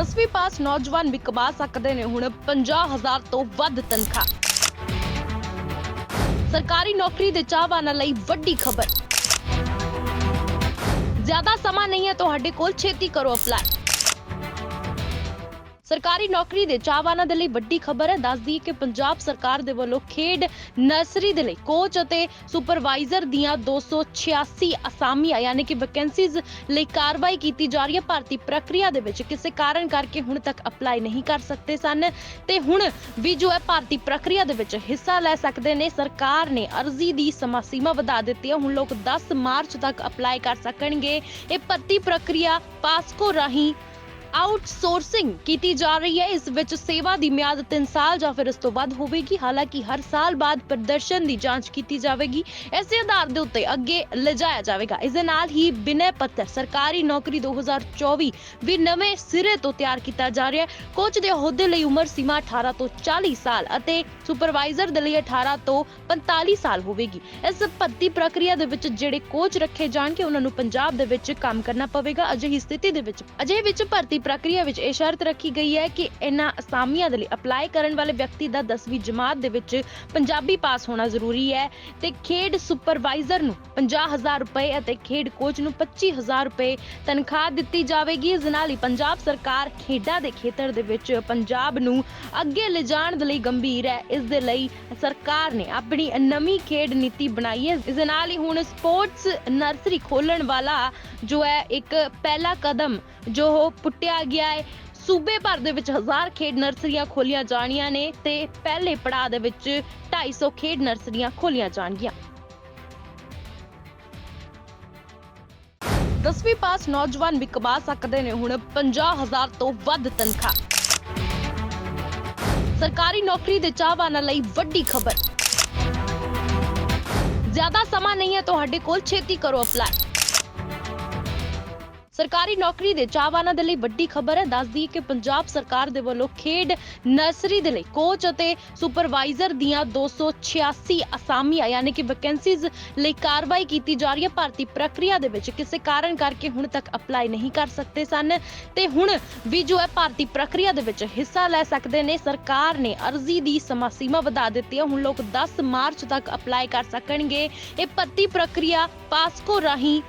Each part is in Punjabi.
10ਵੀਂ ਪਾਸ ਨੌਜਵਾਨ ਵੀ ਕਮਾ ਸਕਦੇ ਨੇ ਹੁਣ 50000 ਤੋਂ ਵੱਧ ਤਨਖਾਹ। ਸਰਕਾਰੀ ਨੌਕਰੀ ਦੇ ਚਾਹਵਾਨਾਂ ਲਈ ਵੱਡੀ ਖਬਰ। ਜ਼ਿਆਦਾ ਸਮਾਂ ਨਹੀਂ ਹੈ ਤੁਹਾਡੇ ਕੋਲ, ਛੇਤੀ ਕਰੋ ਅਪਲਾਈ ਸਰਕਾਰੀ ਨੌਕਰੀ ਦੇ ਚਾਹਵਾਨਾਂ ਦੇ ਲਈ ਵੱਡੀ ਖਬਰ ਹੈ। ਦੱਸਦੀ ਕਿ ਪੰਜਾਬ ਸਰਕਾਰ ਦੇ ਵੱਲੋਂ ਖੇਡ ਨਰਸਰੀ ਦੇ ਲਈ ਕੋਚ ਅਤੇ ਸੁਪਰਵਾਈਜ਼ਰ ਦੀਆਂ 286 ਅਸਾਮੀਆਂ, ਯਾਨੀ ਕਿ ਵੈਕੈਂਸੀਜ਼ ਲਈ ਕਾਰਵਾਈ ਕੀਤੀ ਜਾ ਰਹੀ ਹੈ। ਭਾਰਤੀ ਪ੍ਰਕਿਰਿਆ ਦੇ ਵਿੱਚ ਕਿਸੇ ਕਾਰਨ ਕਰਕੇ ਹੁਣ ਤੱਕ ਅਪਲਾਈ ਨਹੀਂ ਕਰ ਸਕਦੇ ਸਨ। ਤੇ ਹੁਣ ਵੀ ਜੋ ਹੈ, ਭਾਰਤੀ ਪ੍ਰਕਿਰਿਆ ਦੇ ਵਿੱਚ ਹਿੱਸਾ ਲੈ ਸਕਦੇ ਨੇ। ਸਰਕਾਰ ਨੇ ਅਰਜ਼ੀ ਦੀ ਸਮਾਂ ਸੀਮਾ ਵਧਾ ਦਿੱਤੀ ਹੈ। ਹੁਣ ਲੋਕ 10 ਮਾਰਚ ਤੱਕ ਅਪਲਾਈ ਕਰ ਸਕਣਗੇ। ਇਹ ਭਰਤੀ ਪ੍ਰਕਿਰਿਆ ਪਾਸਕੋ ਰਾਹੀਂ ਆਊਟਸੋਰਸਿੰਗ ਕੀਤੀ ਜਾ ਰਹੀ ਹੈ। ਇਸ ਵਿੱਚ ਸੇਵਾ ਦੀ ਮਿਆਦ 3 ਸਾਲ ਜਾਂ ਫਿਰ ਇਸ ਤੋਂ ਵੱਧ ਹੋਵੇਗੀ। ਹਾਲਾਂਕਿ ਹਰ ਸਾਲ ਬਾਅਦ ਪ੍ਰਦਰਸ਼ਨ ਦੀ ਜਾਂਚ ਕੀਤੀ ਜਾਵੇਗੀ। ਇਸੇ ਆਧਾਰ ਦੇ ਉੱਤੇ ਅੱਗੇ ਲਿਜਾਇਆ ਜਾਵੇਗਾ। ਇਸ ਦੇ ਨਾਲ ਹੀ ਬਿਨੈ ਪੱਤਰ, ਸਰਕਾਰੀ ਨੌਕਰੀ 2024 ਵੀ ਨਵੇਂ ਸਿਰੇ ਤੋਂ ਤਿਆਰ ਕੀਤਾ ਜਾ ਰਿਹਾ ਹੈ। ਕੋਚ ਦੇ ਅਹੁਦੇ ਲਈ ਉਮਰ ਸੀਮਾ 18 ਤੋਂ 40 ਸਾਲ ਅਤੇ ਸੁਪਰਵਾਈਜ਼ਰ ਦੇ ਲਈ 18 ਤੋਂ 45 ਸਾਲ ਹੋਵੇਗੀ। ਇਸ ਭਰਤੀ ਪ੍ਰਕਿਰਿਆ ਦੇ ਵਿੱਚ ਜਿਹੜੇ ਕੋਚ ਰੱਖੇ ਜਾਣਗੇ, ਉਹਨਾਂ ਨੂੰ ਪੰਜਾਬ ਦੇ ਵਿੱਚ ਕੰਮ ਕਰਨਾ ਪਵੇਗਾ। ਅਜਿਹੀ ਸਥਿਤੀ ਦੇ ਵਿੱਚ, ਅਜਿਹੇ ਵਿੱਚ ਭਰਤੀ ਪ੍ਰਕਿਰਿਆ ਵਿੱਚ ਇਹ ਸ਼ਰਤ ਰੱਖੀ ਗਈ ਹੈ ਕਿ ਇਹਨਾਂ ਅਸਾਮੀਆਂ ਦੇ ਲਈ ਅਪਲਾਈ ਕਰਨ ਵਾਲੇ ਵਿਅਕਤੀ ਦਾ 10ਵੀਂ ਜਮਾਤ ਦੇ ਵਿੱਚ ਪੰਜਾਬੀ ਪਾਸ ਹੋਣਾ ਜ਼ਰੂਰੀ ਹੈ ਤੇ ਖੇਡ ਸੁਪਰਵਾਈਜ਼ਰ ਨੂੰ 50000 ਰੁਪਏ ਅਤੇ ਖੇਡ ਕੋਚ ਨੂੰ 25000 ਰੁਪਏ ਤਨਖਾਹ ਦਿੱਤੀ ਜਾਵੇਗੀ। ਇਸ ਨਾਲ ਹੀ ਪੰਜਾਬ ਸਰਕਾਰ ਖੇਡਾਂ ਦੇ ਖੇਤਰ ਦੇ ਵਿੱਚ ਪੰਜਾਬ ਨੂੰ ਅੱਗੇ ਲਿਜਾਣ ਦੇ ਲਈ ਗੰਭੀਰ ਹੈ। ਇਸ ਦੇ ਲਈ ਸਰਕਾਰ ਨੇ ਆਪਣੀ ਨਵੀਂ ਖੇਡ ਨੀਤੀ ਬਣਾਈ ਹੈ। ਇਸ ਦੇ ਨਾਲ ਹੀ ਹੁਣ ਸਪੋਰਟਸ ਨਰਸਰੀ ਖੋਲਣ ਵਾਲਾ ਜੋ ਹੈ ਇੱਕ ਪਹਿਲਾ ਕਦਮ ਜੋ ਉਹ ਪੁੱਟਿਆ ਗਿਆ ਹੈ। ਸੂਬੇ ਭਰ ਦੇ ਵਿੱਚ ਹਜ਼ਾਰ ਖੇਡ ਨਰਸਰੀਆਂ ਖੋਲੀਆਂ ਜਾਣੀਆਂ ਨੇ ਤੇ ਪਹਿਲੇ ਪੜਾਅ ਦੇ ਵਿੱਚ 250 ਖੇਡ ਨਰਸਰੀਆਂ ਖੋਲੀਆਂ ਜਾਣਗੀਆਂ। 10ਵੀਂ ਪਾਸ ਨੌਜਵਾਨ ਵੀ ਕਮਾ ਸਕਦੇ ਨੇ। ਹੁਣ 50000 ਤੋਂ ਵੱਧ ਤਨਖਾਹ। ਸਰਕਾਰੀ ਨੌਕਰੀ ਦੇ ਚਾਹਵਾਨਾਂ ਲਈ ਵੱਡੀ ਖਬਰ। ਜ਼ਿਆਦਾ ਸਮਾਂ ਨਹੀਂ ਹੈ। ਤੁਹਾਡੇ ਕੋਲ ਛੇਤੀ ਕਰੋ ਅਪਲਾਈ। ਸਰਕਾਰੀ ਨੌਕਰੀ ਦੇ ਚਾਹਵਾਨਾਂ ਦੇ ਲਈ ਵੱਡੀ ਖਬਰ ਹੈ। ਦੱਸਦੀ ਕਿ ਪੰਜਾਬ ਸਰਕਾਰ ਦੇ ਵੱਲੋਂ ਖੇਡ, ਨਰਸਰੀ ਦੇ ਲਈ ਕੋਚ ਅਤੇ ਸੁਪਰਵਾਈਜ਼ਰ ਦੀਆਂ 286 ਅਸਾਮੀਆਂ, ਯਾਨੀ ਕਿ ਵੈਕੈਂਸੀਜ਼ ਲਈ ਕਾਰਵਾਈ ਕੀਤੀ ਜਾ ਰਹੀ ਹੈ। ਭਾਰਤੀ ਪ੍ਰਕਿਰਿਆ ਦੇ ਵਿੱਚ ਕਿਸੇ ਕਾਰਨ ਕਰਕੇ ਹੁਣ ਤੱਕ ਅਪਲਾਈ ਨਹੀਂ ਕਰ ਸਕਦੇ ਸਨ। ਤੇ ਹੁਣ ਵੀ ਜੋ ਹੈ, ਭਾਰਤੀ ਪ੍ਰਕਿਰਿਆ ਦੇ ਵਿੱਚ ਹਿੱਸਾ ਲੈ ਸਕਦੇ ਨੇ। ਸਰਕਾਰ ਨੇ ਅਰਜ਼ੀ ਦੀ ਸਮਾਂ ਸੀਮਾ ਵਧਾ ਦਿੱਤੀ ਹੈ। ਹੁਣ ਲੋਕ 10 ਮਾਰਚ ਤੱਕ ਅਪਲਾਈ ਕਰ ਸਕਣਗੇ। ਇਹ ਭਰਤੀ ਪ੍ਰਕਿਰਿਆ ਪਾਸਕੋ ਰਾਹੀਂ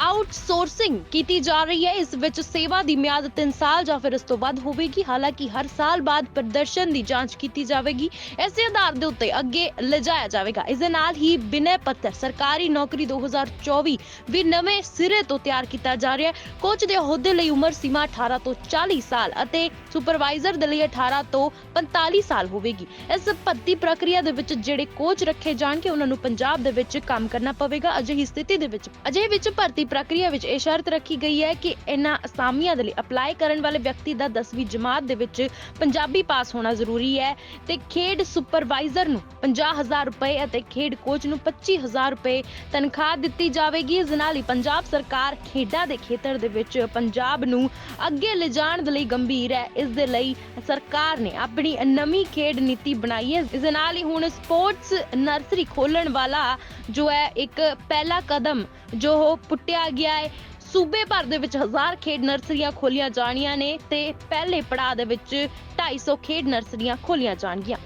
ਆਊਟਸੋਰਸਿੰਗ ਕੀਤੀ ਜਾ ਰਹੀ ਹੈ। ਇਸ ਵਿੱਚ ਸੇਵਾ ਦੀ ਮਿਆਦ 3 ਸਾਲ ਜਾਂ ਫਿਰ ਇਸ ਤੋਂ ਵੱਧ ਹੋਵੇਗੀ। ਹਾਲਾਂਕਿ ਹਰ ਸਾਲ ਬਾਅਦ ਪ੍ਰਦਰਸ਼ਨ ਦੀ ਜਾਂਚ ਕੀਤੀ ਜਾਵੇਗੀ। ਇਸੇ ਆਧਾਰ ਦੇ ਉੱਤੇ ਅੱਗੇ ਲਿਜਾਇਆ ਜਾਵੇਗਾ। ਇਸ ਦੇ ਨਾਲ ਹੀ ਬਿਨੈ ਪੱਤਰ, ਸਰਕਾਰੀ ਨੌਕਰੀ 2024 ਵੀ ਨਵੇਂ ਸਿਰੇ ਤੋਂ ਤਿਆਰ ਕੀਤਾ ਜਾ ਰਿਹਾ ਹੈ। ਕੋਚ ਦੇ ਅਹੁਦੇ ਲਈ ਉਮਰ ਸੀਮਾ 18 ਤੋਂ 40 ਸਾਲ ਅਤੇ ਸੁਪਰਵਾਈਜ਼ਰ ਦੇ ਲਈ 18 ਤੋਂ 45 ਸਾਲ ਹੋਵੇਗੀ। ਇਸ ਭਰਤੀ ਪ੍ਰਕਿਰਿਆ ਦੇ ਵਿੱਚ ਜਿਹੜੇ ਕੋਚ ਰੱਖੇ ਜਾਣਗੇ, ਉਹਨਾਂ ਨੂੰ ਪੰਜਾਬ ਦੇ ਵਿੱਚ ਕੰਮ ਕਰਨਾ ਪਵੇਗਾ। ਅਜਿਹੀ ਸਥਿਤੀ ਦੇ ਵਿੱਚ, ਅਜਿਹੇ ਵਿੱਚ ਭਰਤੀ ਪ੍ਰਕਿਰਿਆ ਵਿੱਚ ਇਹ ਸ਼ਰਤ ਰੱਖੀ ਗਈ ਹੈ ਕਿ ਇਹਨਾਂ ਅਸਾਮੀਆਂ ਦੇ ਲਈ ਅਪਲਾਈ ਕਰਨ ਵਾਲੇ ਵਿਅਕਤੀ ਦਾ 10ਵੀਂ ਜਮਾਤ ਦੇ ਵਿੱਚ ਪੰਜਾਬੀ ਪਾਸ ਹੋਣਾ ਜ਼ਰੂਰੀ ਹੈ ਤੇ ਖੇਡ ਸੁਪਰਵਾਈਜ਼ਰ ਨੂੰ 50000 ਰੁਪਏ ਅਤੇ ਖੇਡ ਕੋਚ ਨੂੰ 25000 ਰੁਪਏ ਤਨਖਾਹ ਦਿੱਤੀ ਜਾਵੇਗੀ। ਇਸ ਨਾਲ ਹੀ ਪੰਜਾਬ ਸਰਕਾਰ ਖੇਡਾਂ ਦੇ ਖੇਤਰ ਦੇ ਵਿੱਚ ਪੰਜਾਬ ਨੂੰ ਅੱਗੇ ਲਿਜਾਣ ਦੇ ਲਈ ਗੰਭੀਰ ਹੈ। ਇਸ ਦੇ ਲਈ ਸਰਕਾਰ ਨੇ ਆਪਣੀ ਨਵੀਂ ਖੇਡ ਨੀਤੀ ਬਣਾਈ ਹੈ। ਇਸ ਦੇ ਨਾਲ ਹੀ ਹੁਣ ਸਪੋਰਟਸ ਨਰਸਰੀ ਖੋਲਣ ਵਾਲਾ ਜੋ ਹੈ ਇੱਕ ਪਹਿਲਾ ਕਦਮ ਜੋ ਉਹ ਪੁੱਟਿਆ ਗਿਆ ਹੈ। ਸੂਬੇ ਭਰ ਦੇ ਵਿੱਚ ਹਜ਼ਾਰ ਖੇਡ ਨਰਸਰੀਆਂ ਖੋਲੀਆਂ ਜਾਣੀਆਂ ਨੇ ਤੇ ਪਹਿਲੇ ਪੜਾਅ ਦੇ ਵਿੱਚ 250 ਖੇਡ ਨਰਸਰੀਆਂ ਖੋਲੀਆਂ ਜਾਣਗੀਆਂ।